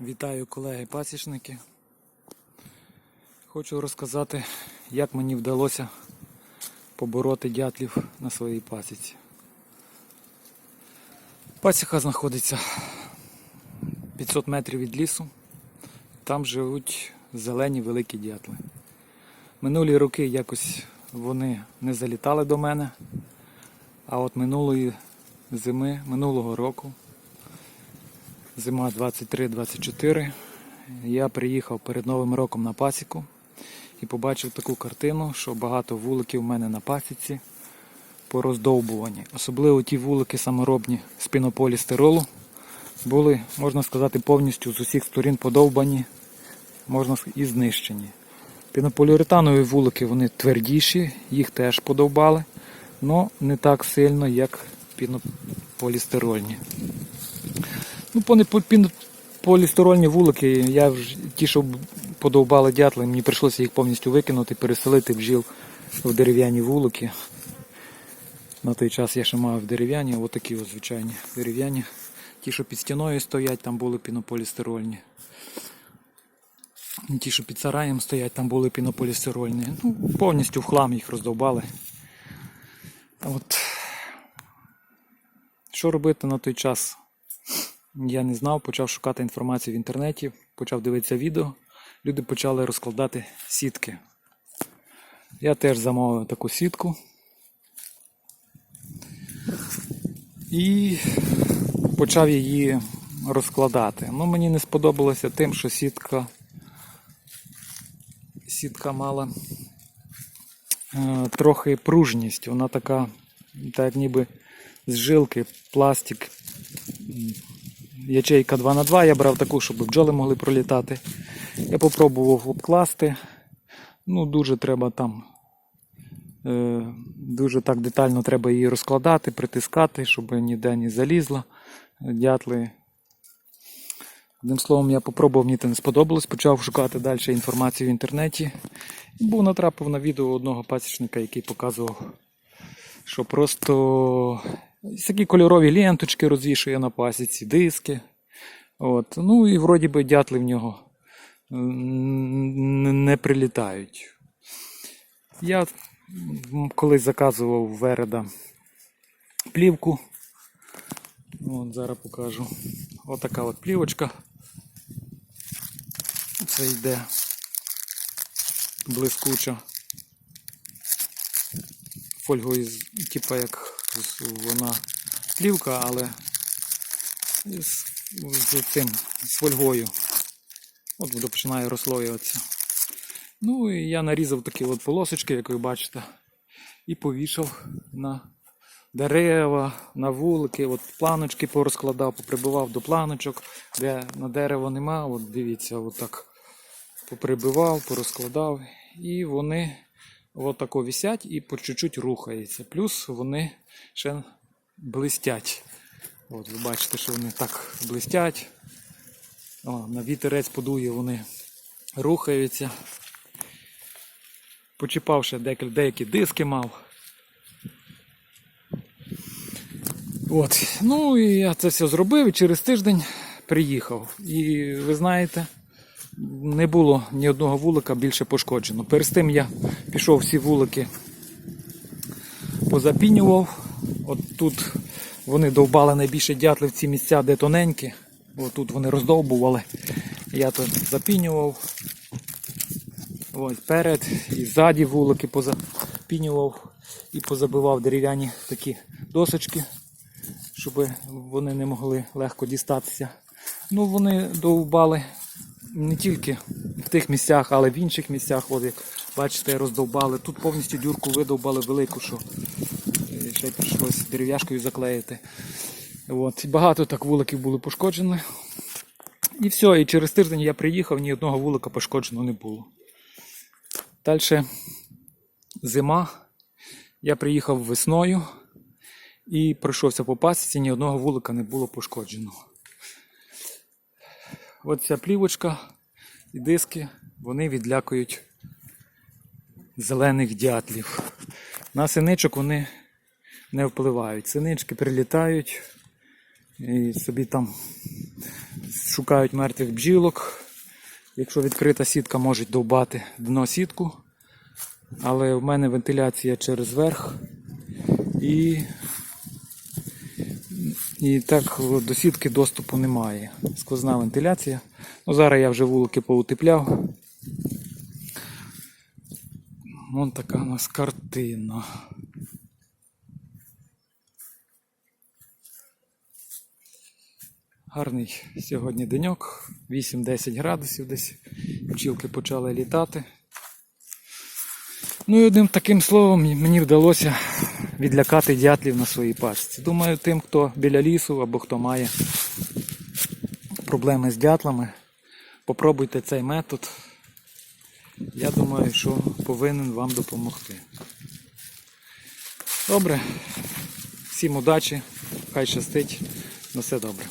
Вітаю колеги-пасічники. Хочу розказати, як мені вдалося побороти дятлів на своїй пасіці. Пасіка знаходиться 500 метрів від лісу. Там живуть зелені великі дятли. Минулі роки якось вони не залітали до мене, а от минулої зими, минулого року Зима 23-24. Я приїхав перед Новим роком на пасіку і побачив таку картину, що багато вуликів в мене на пасіці пороздовбувані. Особливо ті вулики саморобні з пінополістиролу були, можна сказати, повністю з усіх сторін подовбані, можна і знищені. Пінополіуретанові вулики вони твердіші, їх теж подовбали, але не так сильно, як пінополістирольні. Ну, по, по, полістирольні вулики, я вже, ті, що подовбали дятли, мені прийшлося їх повністю викинути, переселити бджіл в дерев'яні вулики. На той час я ще мав дерев'яні, отакі ось звичайні дерев'яні. Ті, що під стіною стоять, там були пінополістирольні. Ті, що під сараєм стоять, там були пінополістирольні. Ну, повністю в хлам їх роздовбали. От. Що робити на той час? Я не знав, почав шукати інформацію в інтернеті, почав дивитися відео. Люди почали розкладати сітки. Я теж замовив таку сітку. І почав її розкладати. Ну, мені не сподобалося тим, що сітка, сітка мала е, трохи пружність. Вона така, так ніби з жилки, пластик ячейка 2 на 2 я брав таку, щоб бджоли могли пролітати. Я попробував обкласти. Ну, дуже треба там. Е, дуже так детально треба її розкладати, притискати, щоб ніде не залізла. Дятли. Одним словом, я попробував, мені це не сподобалось, почав шукати далі інформацію в інтернеті. І був натрапив на відео одного пасічника, який показував, що просто такі кольорові ленточки розвішує на пасіці, диски. От. Ну і вроді би дятли в нього не прилітають. Я колись заказував Вереда плівку. От, зараз покажу. Отака от плівочка. Це йде блискуча. Фольгою, типа як вона плівка, але з, з цим з фольгою. От воно починає розслоюватися. Ну і я нарізав такі от полосочки, як ви бачите, і повішав на дерева, на вулики, от планочки порозкладав, поприбивав до планочок, де на дерево нема. От дивіться, от поприбивав, порозкладав. І вони от тако висять і по чуть-чуть рухаються. Плюс вони ще блистять. От ви бачите, що вони так блистять. О, на вітерець подує, вони рухаються. Почіпав ще деякі диски мав. От. Ну і я це все зробив і через тиждень приїхав. І ви знаєте, не було ні одного вулика більше пошкоджено. Перед тим я пішов всі вулики позапінював. От тут вони довбали найбільше дятли в ці місця, де тоненькі. От тут вони роздовбували. Я тут запінював. Ось перед і ззаді вулики позапінював і позабивав дерев'яні такі досочки, щоб вони не могли легко дістатися. Ну, вони довбали не тільки в тих місцях, але в інших місцях, от як бачите, роздовбали. Тут повністю дюрку видовбали велику, що е, ще прийшлося дерев'яшкою заклеїти. От. Багато так вуликів були пошкоджені. І все, і через тиждень я приїхав, ні одного вулика пошкоджено не було. Далі зима. Я приїхав весною і пройшовся по пасіці, ні одного вулика не було пошкоджено. От ця плівочка і диски, вони відлякують зелених дятлів. На синичок вони не впливають. Синички прилітають і собі там шукають мертвих бджілок. Якщо відкрита сітка, можуть довбати дно сітку. Але в мене вентиляція через верх. І, і так до сітки доступу немає. Сквозна вентиляція. Ну, зараз я вже вулики поутепляв. Вон така у нас картина. Гарний сьогодні деньок, 8-10 градусів десь. Бджілки почали літати. Ну і одним таким словом мені вдалося відлякати дятлів на своїй пасіці. Думаю, тим, хто біля лісу або хто має проблеми з дятлами, попробуйте цей метод. Я думаю, що повинен вам допомогти. Добре, всім удачі, хай щастить, на все добре.